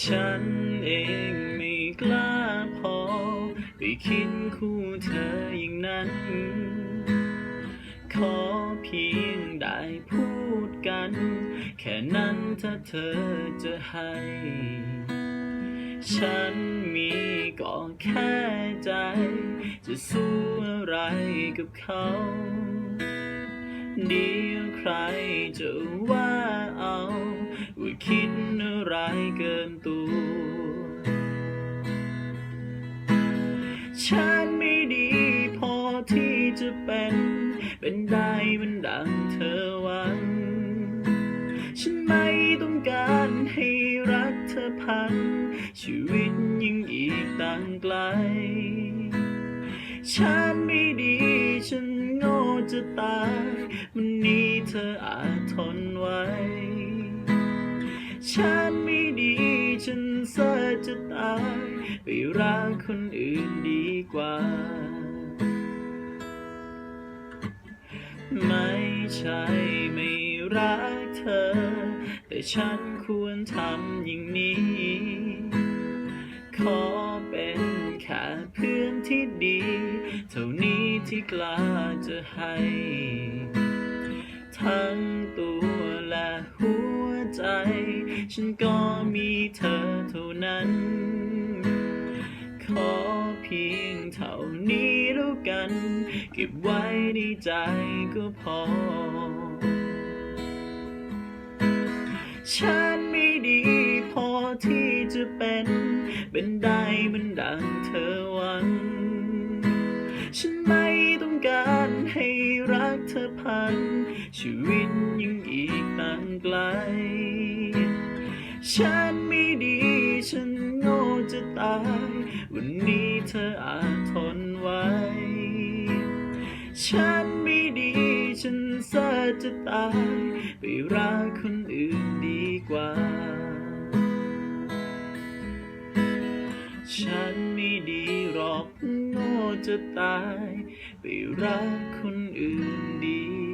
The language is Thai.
ฉันเองไม่กล้าพอ ไปคิดคู่เธออย่างนั้น ขอเพียงได้พูดกัน แค่นั้นถ้าเธอจะให้ ฉันมีก็แค่ใจ จะสู้อะไรกับเขาเดี๋ยวใครจะว่าเอา ว่าคิด อะไรเกินตัว ฉันไม่ดีพอที่จะเป็น เป็นได้มันดังเธอหวัง ฉันไม่ต้องการให้รักเธอพัน ชีวิตยังอีกต่างไกล ฉันไม่ดี ฉันโง่จะตายวันนี้เธออาจทนไว้ ฉันไม่ดี ฉันเสียจะตาย ไปรักคนอื่นดีกว่า ไม่ใช่ไม่รักเธอ แต่ฉันควรทำอย่างนี้ ขอเป็นแค่เพื่อนที่ดี เท่านี้ที่กล้าจะให้ทั้งตัวและหัวใจ ฉันก็มีเธอเท่านั้น ขอเพียงเท่านี้แล้วกัน เก็บไว้ในใจก็พอ ฉันไม่ดีพอที่จะเป็น เป็นได้มันดังเธอหวัง ฉันไม่ต้องการให้รักเธอพัน ชีวิตยังอีกต่างไกล ฉันไม่ดี ฉันโง่จะตาย วันนี้เธออาจทนไว้ ฉันไม่ดี ฉันเสียจะตาย ไปรักคนอื่นดีกว่า ฉันไม่ดีหรอกโง่จะตาย ไปรักคนอื่นดี